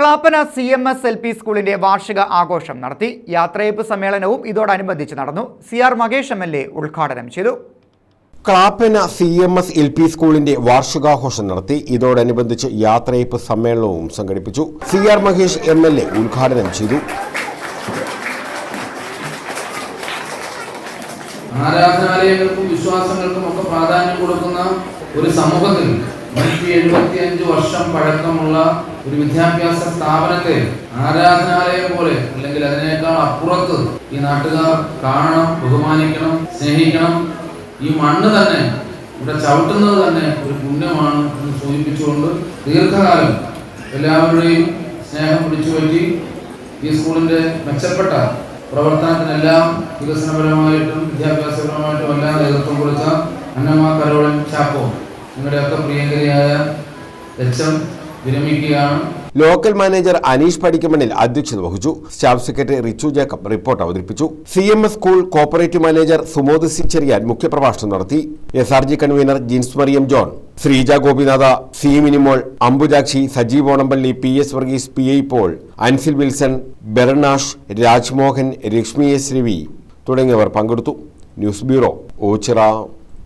Clappana C M S L P സ്കൂളിന്റെ വാർഷിക ആഘോഷം നടത്തി. യാത്രയപ്പ് സമ്മേളനവും ഇതോടനുബന്ധിച്ച് നടന്നു. C R Mahesh M L A ഉദ്ഘാടനം ചെയ്തു. Clappana C M S L P സ്കൂളിന്റെ വാർഷികാഘോഷം നടത്തി. ഇതോടനുബന്ധിച്ച് യാത്രയപ്പ് സമ്മേളനവും സംഘടിപ്പിച്ചു. C R Mahesh M L A ഉദ്ഘാടനം ചെയ്തു. ആരാധനാലയങ്ങൾക്കും വിശ്വാസങ്ങൾക്കും ഒക്കെ പ്രാധാന്യം കൊടുക്കുന്ന ഒരു സമൂഹത്തിൽ നൂറ്റി എഴുപത്തി അഞ്ച് വർഷം പഴക്കമുള്ള ഒരു വിദ്യാഭ്യാസ സ്ഥാപനത്തെ ആരാധനാലയം പോലെ അല്ലെങ്കിൽ അതിനേക്കാൾ അപ്പുറത്ത് ഈ നാട്ടുകാർ കാണണം ബഹുമാനിക്കണം സ്നേഹിക്കണം. ഈ മണ്ണ് തന്നെ ഇവിടെ ചവിട്ടുന്നത് തന്നെ ഒരു പുണ്യമാണ് എന്ന് സൂചിപ്പിച്ചുകൊണ്ട് ദീർഘകാലം എല്ലാവരുടെയും സ്നേഹം പിടിച്ചുപറ്റി ഈ സ്കൂളിന്റെ മെച്ചപ്പെട്ട പ്രവർത്തനത്തിനെല്ലാം വികസനപരമായിട്ടും വിദ്യാഭ്യാസപരമായിട്ടും എല്ലാം നേതൃത്വം കൊടുത്ത അന്നമ്മ കരോളൻ ചാക്കോ. നിങ്ങളുടെയൊക്കെ പ്രിയങ്കരിയായ ലക്ഷം വിരമിക്കുകയാണ്. ലോക്കൽ മാനേജർ അനീഷ് പടിക്കമണ്ണിൽ അധ്യക്ഷത വഹിച്ചു. Staff secretary Richu Jacob report അവതരിപ്പിച്ചു. C M S school cooperative manager Sumod C Cherian മുഖ്യപ്രഭാഷണം നടത്തി. S R G convenor Jins Mariam John. Sreeja Gopinath C Minimol Ambujakshi Sajeev Onampally P S Varghese P I Paul Ansil Wilson Bernash Rajmohan Reshmi S Ravi തുടങ്ങിയവർ പങ്കെടുത്തു. News bureau Ochira.